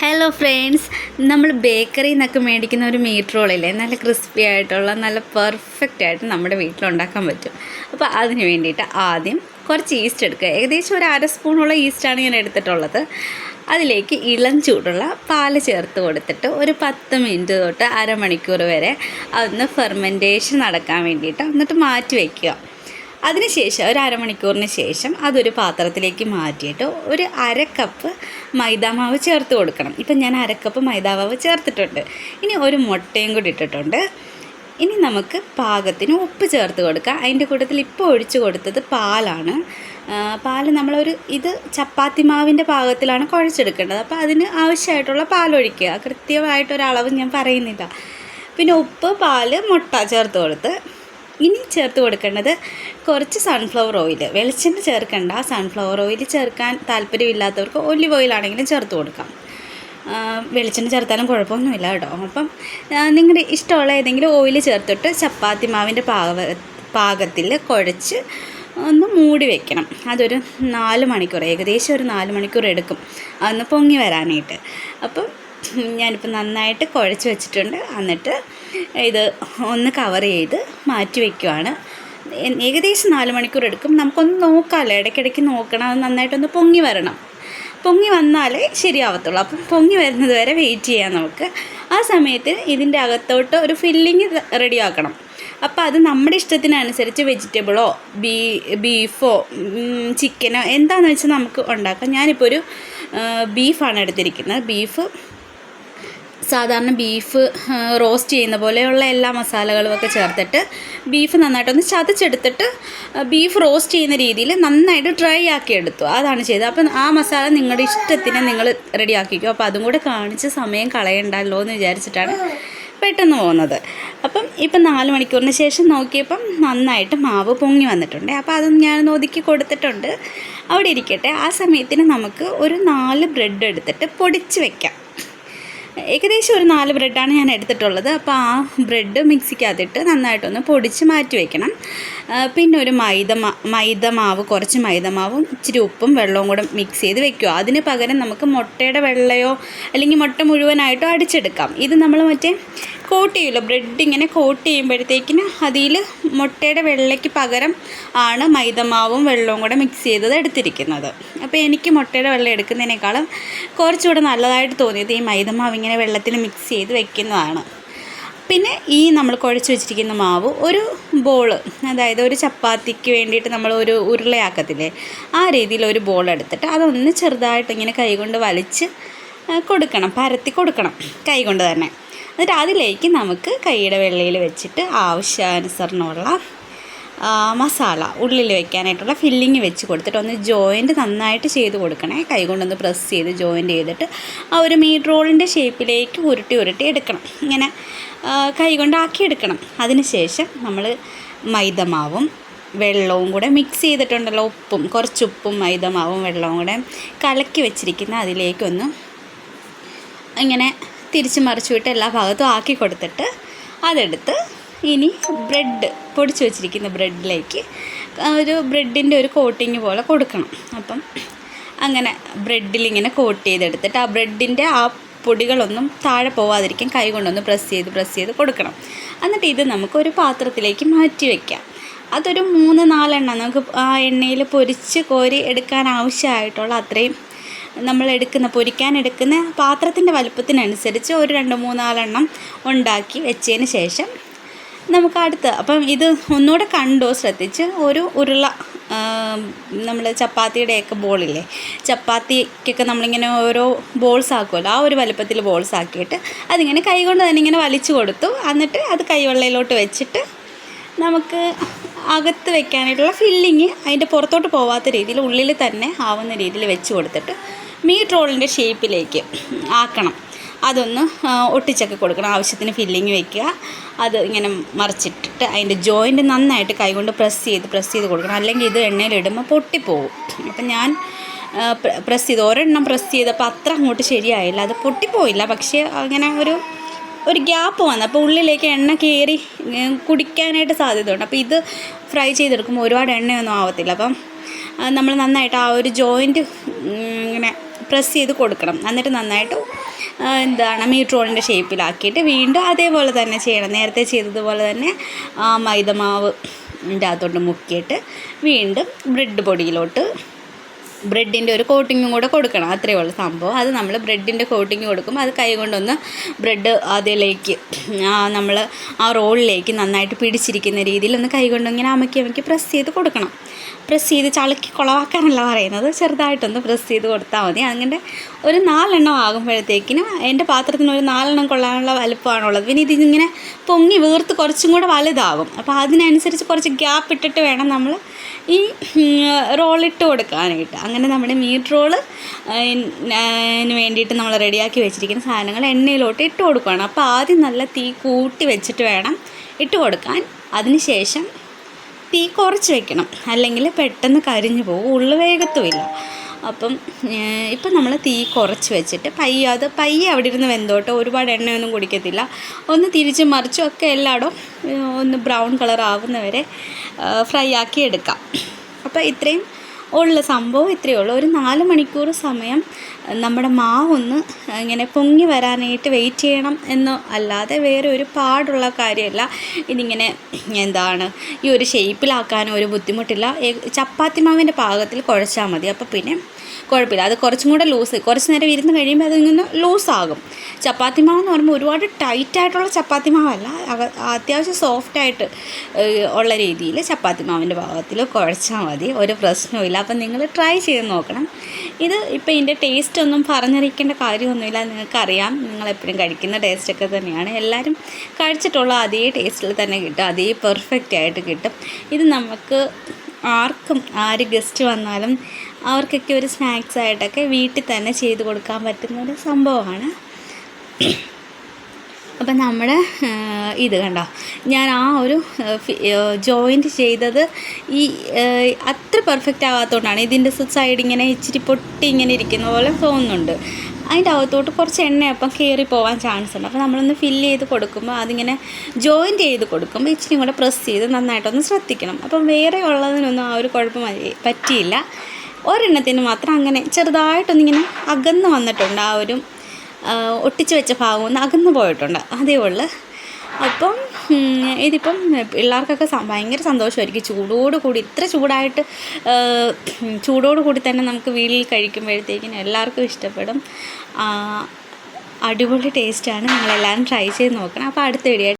Hello friends നമ്മൾ ബേക്കറിയിൽ നിന്നൊക്കെ മേടിക്കുന്ന ഒരു മീറ്റ് റോളില്ലേ നല്ല ക്രിസ്പി ആയിട്ടുള്ള നല്ല പെർഫെക്റ്റ് ആയിട്ട് നമ്മുടെ വീട്ടിലുണ്ടാക്കാൻ പറ്റും. അപ്പോൾ അതിന് വേണ്ടിയിട്ട് ആദ്യം കുറച്ച് ഈസ്റ്റ് എടുക്കുക. ഏകദേശം ഒരു അര സ്പൂണുള്ള ഈസ്റ്റാണ് ഞാൻ എടുത്തിട്ടുള്ളത്. അതിലേക്ക് ഇളം ചൂടുള്ള പാൽ ചേർത്ത് കൊടുത്തിട്ട് ഒരു പത്ത് മിനിറ്റ് തൊട്ട് അരമണിക്കൂർ വരെ അതൊന്ന് ഫെർമെന്റേഷൻ നടക്കാൻ വേണ്ടിയിട്ട് എന്നിട്ട് മാറ്റി വയ്ക്കുക അതിനുശേഷം ഒരു അരമണിക്കൂറിന് ശേഷം അതൊരു പാത്രത്തിലേക്ക് മാറ്റിയിട്ട് ഒരു അര കപ്പ് മൈദാമാവ് ചേർത്ത് കൊടുക്കണം. ഇപ്പം ഞാൻ അര കപ്പ് മൈദാമാവ് ചേർത്തിട്ടുണ്ട്. ഇനി ഒരു മുട്ടയും കൂടി ഇട്ടിട്ടുണ്ട്. ഇനി നമുക്ക് പാകത്തിന് ഉപ്പ് ചേർത്ത് കൊടുക്കുക അതിന്റെ കൂട്ടത്തിൽ ഇപ്പോൾ ഒഴിച്ച് കൊടുത്തത് പാലാണ്. പാൽ നമ്മളൊരു ഇത് ചപ്പാത്തി മാവിന്റെ പാകത്തിലാണ് കുഴച്ചെടുക്കേണ്ടത്. അപ്പോൾ അതിന് ആവശ്യമായിട്ടുള്ള പാലൊഴിക്കുക. കൃത്യമായിട്ടൊരളവ് ഞാൻ പറയുന്നില്ല. പിന്നെ ഉപ്പ് പാൽ മുട്ട ചേർത്ത് കൊടുത്ത് ഇനി ചേർത്ത് കൊടുക്കേണ്ടത് കുറച്ച് സൺഫ്ലവർ ഓയിൽ വെളിച്ചെണ്ണ ചേർക്കേണ്ട. സൺഫ്ലവർ ഓയിൽ ചേർക്കാൻ താല്പര്യമില്ലാത്തവർക്ക് ഒലിവ് ഓയിലാണെങ്കിലും ചേർത്ത് കൊടുക്കാം. വെളിച്ചെണ്ണ ചേർത്താലും കുഴപ്പമൊന്നുമില്ല കേട്ടോ. അപ്പം നിങ്ങളുടെ ഇഷ്ടമുള്ള ഏതെങ്കിലും ഓയിൽ ചേർത്തിട്ട് ചപ്പാത്തി മാവിന്റെ പാക പാകത്തിൽ കുഴച്ച് ഒന്ന് മൂടി വെക്കണം. അതൊരു നാല് മണിക്കൂർ ഏകദേശം ഒരു നാല് മണിക്കൂർ എടുക്കും. അതൊന്ന് പൊങ്ങി വരാനായിട്ട്. അപ്പം ഞാനിപ്പോൾ നന്നായിട്ട് കുഴച്ച് വെച്ചിട്ടുണ്ട്. എന്നിട്ട് ഇത് ഒന്ന് കവർ ചെയ്ത് മാറ്റി വയ്ക്കുവാണ് ഏകദേശം നാല് മണിക്കൂർ എടുക്കും. നമുക്കൊന്ന് നോക്കാമല്ലോ ഇടയ്ക്കിടയ്ക്ക് നോക്കണം അത് നന്നായിട്ടൊന്ന് പൊങ്ങി വരണം. പൊങ്ങി വന്നാലേ ശരിയാവത്തുള്ളൂ. അപ്പം പൊങ്ങി വരുന്നത് വരെ വെയിറ്റ് ചെയ്യാം നമുക്ക്. ആ സമയത്ത് ഇതിന്റെ അകത്തോട്ട് ഒരു ഫില്ലിങ് റെഡിയാക്കണം. അപ്പോൾ അത് നമ്മുടെ ഇഷ്ടത്തിനനുസരിച്ച് വെജിറ്റബിളോ ബീ ബീഫോ ചിക്കനോ എന്താണെന്ന് വെച്ചാൽ നമുക്ക് ഉണ്ടാക്കാം. ഞാനിപ്പോൾ ഒരു ബീഫാണ് എടുത്തിരിക്കുന്നത്. ബീഫ് സാധാരണ ബീഫ് റോസ്റ്റ് ചെയ്യുന്ന പോലെയുള്ള എല്ലാ മസാലകളും ഒക്കെ ചേർത്തിട്ട് ബീഫ് നന്നായിട്ടൊന്ന് ചതച്ചെടുത്തിട്ട് ബീഫ് റോസ്റ്റ് ചെയ്യുന്ന രീതിയിൽ നന്നായിട്ട് ഡ്രൈ ആക്കി എടുത്തു അതാണ് ചെയ്തത്. അപ്പം ആ മസാല നിങ്ങളുടെ ഇഷ്ടത്തിന് നിങ്ങൾ റെഡി ആക്കിക്കോ. അപ്പോൾ അതും കൂടെ കാണിച്ച് സമയം കളയണ്ടല്ലോ എന്ന് വിചാരിച്ചിട്ടാണ് പെട്ടെന്ന് പോകുന്നത്. അപ്പം ഇപ്പം നാല് മണിക്കൂറിന് ശേഷം നോക്കിയപ്പം നന്നായിട്ട് മാവ് പൊങ്ങി വന്നിട്ടുണ്ട്. അപ്പോൾ അത് ഞാൻ ഒതുക്കി കൊടുത്തിട്ടുണ്ട്. അവിടെ ഇരിക്കട്ടെ. ആ സമയത്തിന് നമുക്ക് ഒരു നാല് ബ്രെഡ് എടുത്തിട്ട് പൊടിച്ച് വെക്കാം. ഏകദേശം ഒരു നാല് ബ്രെഡാണ് ഞാൻ എടുത്തിട്ടുള്ളത്. അപ്പോൾ ആ ബ്രെഡ് മിക്സിക്കകത്തിട്ട് നന്നായിട്ടൊന്ന് പൊടിച്ച് മാറ്റി വയ്ക്കണം പിന്നെ ഒരു മൈദ മൈദ മാവ് കുറച്ച് മൈദ മാവും ഇച്ചിരി ഉപ്പും വെള്ളവും കൂടെ മിക്സ് ചെയ്ത് വെക്കുക. അതിന് പകരം നമുക്ക് മുട്ടയുടെ വെള്ളയോ അല്ലെങ്കിൽ മുട്ട മുഴുവനായിട്ടോ അടിച്ചെടുക്കാം. ഇത് നമ്മൾ മറ്റേ കോട്ട് ചെയ്യുമല്ലോ ബ്രെഡ് ഇങ്ങനെ കോട്ട് ചെയ്യുമ്പോഴത്തേക്കിന് അതിൽ മുട്ടയുടെ വെള്ളയ്ക്ക് പകരം ആണ് മൈദമാവും വെള്ളവും കൂടെ മിക്സ് ചെയ്തത് എടുത്തിരിക്കുന്നത്. അപ്പോൾ എനിക്ക് മുട്ടയുടെ വെള്ളം എടുക്കുന്നതിനേക്കാളും കുറച്ചുകൂടെ നല്ലതായിട്ട് തോന്നിയത് ഈ മൈദമാവ് ഇങ്ങനെ വെള്ളത്തിൽ മിക്സ് ചെയ്ത് വെക്കുന്നതാണ്. പിന്നെ ഈ നമ്മൾ കുഴച്ച് വെച്ചിരിക്കുന്ന മാവ് ഒരു ബോൾ അതായത് ഒരു ചപ്പാത്തിക്ക് വേണ്ടിയിട്ട് നമ്മൾ ഒരു ഉരുളയാക്കത്തില്ലേ ആ രീതിയിൽ ഒരു ബോൾ എടുത്തിട്ട് അതൊന്ന് ചെറുതായിട്ട് ഇങ്ങനെ കൈകൊണ്ട് വലിച്ച് കൊടുക്കണം പരത്തി കൊടുക്കണം കൈകൊണ്ട് തന്നെ. എന്നിട്ട് അതിലേക്ക് നമുക്ക് കൈയുടെ വെള്ളയിൽ വെച്ചിട്ട് ആവശ്യാനുസരണമുള്ള മസാല ഉള്ളിൽ വെക്കാനായിട്ടുള്ള ഫില്ലിങ് വെച്ച് കൊടുത്തിട്ട് ഒന്ന് ജോയിന്റ് നന്നായിട്ട് ചെയ്ത് കൊടുക്കണേ. കൈകൊണ്ടൊന്ന് പ്രസ് ചെയ്ത് ജോയിന്റ് ചെയ്തിട്ട് ആ ഒരു മീറ്റ് റോളിന്റെ ഷേപ്പിലേക്ക് ഉരുട്ടി ഉരുട്ടി എടുക്കണം. ഇങ്ങനെ കൈ കൈകൊണ്ട് അതിനുശേഷം അതിന് ശേഷം നമ്മൾ മൈദമാവും വെള്ളവും കൂടെ മിക്സ് ചെയ്തിട്ടുണ്ടല്ലോ ഉപ്പും കുറച്ച് ഉപ്പും മൈദമാവും വെള്ളവും കൂടെ കലക്കി വെച്ചിരിക്കുന്ന അതിലേക്കൊന്ന് ഇങ്ങനെ തിരിച്ച് മറിച്ചു വിട്ട് എല്ലാ ഭാഗത്തും ആക്കി കൊടുത്തിട്ട് അതെടുത്ത് ഇനി ബ്രെഡ് പൊടിച്ച് വെച്ചിരിക്കുന്ന ബ്രെഡിലേക്ക് ഒരു ബ്രെഡിന്റെ ഒരു കോട്ടിങ് പോലെ കൊടുക്കണം. അപ്പം അങ്ങനെ ബ്രെഡിൽ ഇങ്ങനെ കോട്ട് ചെയ്തെടുത്തിട്ട് ആ ബ്രെഡിന്റെ ആ പൊടികളൊന്നും താഴെ പോവാതിരിക്കാൻ കൈ കൊണ്ടൊന്ന് പ്രസ് ചെയ്ത് പ്രസ് ചെയ്ത് കൊടുക്കണം. എന്നിട്ട് ഇത് നമുക്ക് ഒരു പാത്രത്തിലേക്ക് മാറ്റി വയ്ക്കാം അതൊരു മൂന്ന് നാലെണ്ണം നമുക്ക് ആ എണ്ണയിൽ പൊരിച്ച് കോരി എടുക്കാൻ ആവശ്യമായിട്ടുള്ള അത്രയും നമ്മൾ എടുക്കുന്ന പൊരിക്കാൻ എടുക്കുന്ന പാത്രത്തിന്റെ വലുപ്പത്തിനനുസരിച്ച് ഒരു രണ്ട് മൂന്നാലെണ്ണം ഉണ്ടാക്കി വെച്ചതിന് ശേഷം നമുക്ക് അടുത്ത് അപ്പം ഇത് ഒന്നുകൂടെ കണ്ടോ ശ്രദ്ധിച്ച്. ഒരു ഉരുള നമ്മൾ ചപ്പാത്തിയുടെയൊക്കെ ബോളില്ലേ ചപ്പാത്തിക്കൊക്കെ നമ്മളിങ്ങനെ ഓരോ ബോൾസ് ആക്കുമല്ലോ ആ ഒരു വലുപ്പത്തിൽ ബോൾസ് ആക്കിയിട്ട് അതിങ്ങനെ കൈകൊണ്ട് തന്നെ ഇങ്ങനെ വലിച്ചു കൊടുത്തു. എന്നിട്ട് അത് കൈവെള്ളയിലോട്ട് വെച്ചിട്ട് നമുക്ക് അകത്ത് വെക്കാനായിട്ടുള്ള ഫില്ലിങ് അതിന്റെ പുറത്തോട്ട് പോവാത്ത രീതിയിൽ ഉള്ളിൽ തന്നെ ആവുന്ന രീതിയിൽ വെച്ച് കൊടുത്തിട്ട് മീറ്റ് റോളിന്റെ ഷേപ്പിലേക്ക് ആക്കണം. അതൊന്ന് ഒട്ടിച്ചൊക്കെ കൊടുക്കണം. ആവശ്യത്തിന് ഫില്ലിങ് വെക്കുക. അത് ഇങ്ങനെ മറിച്ചിട്ടിട്ട് അതിന്റെ ജോയിന്റ് നന്നായിട്ട് കൈകൊണ്ട് പ്രസ് ചെയ്ത് പ്രസ് ചെയ്ത് കൊടുക്കണം. അല്ലെങ്കിൽ ഇത് എണ്ണയിലിടുമ്പോൾ പൊട്ടിപ്പോവും. അപ്പം ഞാൻ പ്രസ് ചെയ്ത് ഒരെണ്ണം പ്രസ് ചെയ്തപ്പോൾ അത്ര അങ്ങോട്ട് ശരിയായില്ല. അത് പൊട്ടിപ്പോയില്ല. പക്ഷേ അങ്ങനെ ഒരു ഒരു ഗ്യാപ്പ് വന്നു. അപ്പോൾ ഉള്ളിലേക്ക് എണ്ണ കയറി കുടിക്കാനായിട്ട് സാധ്യതയുണ്ട്. അപ്പോൾ ഇത് ഫ്രൈ ചെയ്തെടുക്കുമ്പോൾ ഒരുപാട് എണ്ണയൊന്നും ആവത്തില്ല. അപ്പം നമ്മൾ നന്നായിട്ട് ആ ഒരു ജോയിന്റ് ഇങ്ങനെ പ്രസ് ചെയ്ത് കൊടുക്കണം. എന്നിട്ട് നന്നായിട്ട് എന്താണ് മീറ്റ് റോളിന്റെ ഷേപ്പിലാക്കിയിട്ട് വീണ്ടും അതേപോലെ തന്നെ ചെയ്യണം. നേരത്തെ ചെയ്തതുപോലെ തന്നെ ആ മൈദമാവ് ഇതിന്റെ അകത്തോട്ട് മുക്കിയിട്ട് വീണ്ടും ബ്രെഡ് പൊടിയിലോട്ട് ബ്രെഡിന്റെ ഒരു കോട്ടിങ്ങും കൂടെ കൊടുക്കണം. അത്രയേ ഉള്ളൂ സംഭവം. അത് നമ്മൾ ബ്രെഡിന്റെ കോട്ടിങ് കൊടുക്കുമ്പോൾ അത് കൈ കൊണ്ടൊന്ന് ബ്രെഡ് അതിലേക്ക് നമ്മൾ ആ റോളിലേക്ക് നന്നായിട്ട് പിടിച്ചിരിക്കുന്ന രീതിയിൽ ഒന്ന് കൈ കൊണ്ടിങ്ങനെ അമക്കി അമക്കി പ്രസ് ചെയ്ത് കൊടുക്കണം. പ്രസ് ചെയ്ത് ചളുക്കി കുളവാക്കാനല്ല പറയുന്നത്. ചെറുതായിട്ടൊന്ന് പ്രസ് ചെയ്ത് കൊടുത്താൽ മതി. അങ്ങനെ ഒരു നാലെണ്ണം ആകുമ്പോഴത്തേക്കിനും എന്റെ പാത്രത്തിന് ഒരു നാലെണ്ണം കൊള്ളാനുള്ള വലുപ്പമാണുള്ളത്. പിന്നെ ഇതിങ്ങനെ പൊങ്ങി വീർത്ത് കുറച്ചും കൂടെ വലുതാകും അപ്പോൾ അതിനനുസരിച്ച് കുറച്ച് ഗ്യാപ്പ് ഇട്ടിട്ട് വേണം നമ്മൾ ഈ റോളിട്ട് കൊടുക്കാനായിട്ട്. അങ്ങനെ നമ്മുടെ മീറ്റ് റോൾ വേണ്ടിയിട്ട് നമ്മൾ റെഡിയാക്കി വെച്ചിരിക്കുന്ന സാധനങ്ങൾ എണ്ണയിലോട്ട് ഇട്ട് കൊടുക്കുകയാണ് അപ്പോൾ ആദ്യം നല്ല തീ കൂട്ടി വെച്ചിട്ട് വേണം ഇട്ട് കൊടുക്കാൻ. അതിന് ശേഷം തീ കുറച്ച് വെക്കണം. അല്ലെങ്കിൽ പെട്ടെന്ന് കരിഞ്ഞു പോകും. ഉള്ളു വേഗത്തുമില്ല അപ്പം ഇപ്പം നമ്മൾ തീ കുറച്ച് വെച്ചിട്ട് പയ്യെ അത് പയ്യെ അവിടെ ഇരുന്ന് വെന്തോട്ടെ. ഒരുപാട് എണ്ണയൊന്നും കുടിക്കത്തില്ല. ഒന്ന് തിരിച്ച് മറിച്ചും ഒക്കെ എല്ലായിടും ഒന്ന് ബ്രൗൺ കളർ ആവുന്നവരെ ഫ്രൈ ആക്കി എടുക്കാം. അപ്പോൾ ഇത്രയും ഉള്ള സംഭവം ഇത്രയേ ഉള്ളൂ. ഒരു നാല് മണിക്കൂർ സമയം നമ്മുടെ മാവൊന്ന് ഇങ്ങനെ പൊങ്ങി വരാനായിട്ട് വെയിറ്റ് ചെയ്യണം എന്ന് അല്ലാതെ വേറെ ഒരു പാടുള്ള കാര്യമല്ല. ഇതിങ്ങനെ എന്താണ് ഈ ഒരു ഷേപ്പിലാക്കാനും ഒരു ബുദ്ധിമുട്ടില്ല. ചപ്പാത്തി മാവിന്റെ പാകത്തിൽ കുഴച്ചാൽ മതി. അപ്പോൾ പിന്നെ കുഴപ്പമില്ല. അത് കുറച്ചും കൂടെ ലൂസ് കുറച്ച് നേരം ഇരുന്ന് കഴിയുമ്പോൾ അതിങ്ങനെ ലൂസാകും ചപ്പാത്തി മാവ് എന്ന് പറയുമ്പോൾ ഒരുപാട് ടൈറ്റായിട്ടുള്ള ചപ്പാത്തി മാവല്ല. അത്യാവശ്യം സോഫ്റ്റായിട്ട് ഉള്ള രീതിയിൽ ചപ്പാത്തി മാവിന്റെ പാകത്തിൽ കുഴച്ചാൽ മതി. ഒരു അപ്പം നിങ്ങൾ ട്രൈ ചെയ്ത് നോക്കണം. ഇത് ഇപ്പോൾ ഇതിന്റെ ടേസ്റ്റ് ഒന്നും പറഞ്ഞറിയിക്കേണ്ട കാര്യമൊന്നുമില്ല. നിങ്ങൾക്കറിയാം. നിങ്ങളെപ്പോഴും കഴിക്കുന്ന ടേസ്റ്റൊക്കെ തന്നെയാണ്. എല്ലാവരും കഴിച്ചിട്ടുള്ള അതേ ടേസ്റ്റിൽ തന്നെ കിട്ടും. അതേ പെർഫെക്റ്റ് ആയിട്ട് കിട്ടും. ഇത് നമുക്ക് ആർക്കും ആര് ഗസ്റ്റ് വന്നാലും അവർക്കൊക്കെ ഒരു സ്നാക്സ് ആയിട്ടൊക്കെ വീട്ടിൽ തന്നെ ചെയ്ത് കൊടുക്കാൻ പറ്റുന്ന ഒരു സംഭവമാണ്. അപ്പം നമ്മുടെ ഇത് കണ്ടോ? ഞാൻ ആ ഒരു ജോയിന്റ് ചെയ്തത് ഈ അത്ര പെർഫെക്റ്റ് ആവാത്തതുകൊണ്ടാണ് ഇതിന്റെ സൈഡ് ഇങ്ങനെ ഇച്ചിരി പൊട്ടി ഇങ്ങനെ ഇരിക്കുന്ന പോലെ തോന്നുന്നുണ്ട്. അതിന്റെ അകത്തോട്ട് കുറച്ച് എണ്ണയപ്പം കയറി പോകാൻ ചാൻസ് ഉണ്ട്. അപ്പോൾ നമ്മളൊന്ന് ഫില്ല് ചെയ്ത് കൊടുക്കുമ്പോൾ അതിങ്ങനെ ജോയിന്റ് ചെയ്ത് കൊടുക്കുമ്പോൾ ഇച്ചിരി കൂടെ പ്രസ് ചെയ്ത് നന്നായിട്ടൊന്ന് ശ്രദ്ധിക്കണം. അപ്പം വേറെ ഉള്ളതിനൊന്നും ആ ഒരു കുഴപ്പം പറ്റിയില്ല. ഒരെണ്ണത്തിന് മാത്രം അങ്ങനെ ചെറുതായിട്ടൊന്നിങ്ങനെ അകന്ന് വന്നിട്ടുണ്ട് ആ ഒരു ഒട്ടിച്ച് വെച്ച ഭാഗം ഒന്ന് അകന്നു പോയിട്ടുണ്ട്. അതേ ഉള്ളു. അപ്പം ഇതിപ്പം പിള്ളേർക്കൊക്കെ ഭയങ്കര സന്തോഷമായിരിക്കും. ചൂടോട് കൂടി ഇത്ര ചൂടായിട്ട് ചൂടോട് കൂടി തന്നെ നമുക്ക് വീട്ടിൽ കഴിക്കുമ്പോഴത്തേക്കിനും എല്ലാവർക്കും ഇഷ്ടപ്പെടും. അടിപൊളി ടേസ്റ്റാണ് നിങ്ങളെല്ലാവരും ട്രൈ ചെയ്ത് നോക്കണം. അപ്പോൾ അടുത്ത വീഡിയോ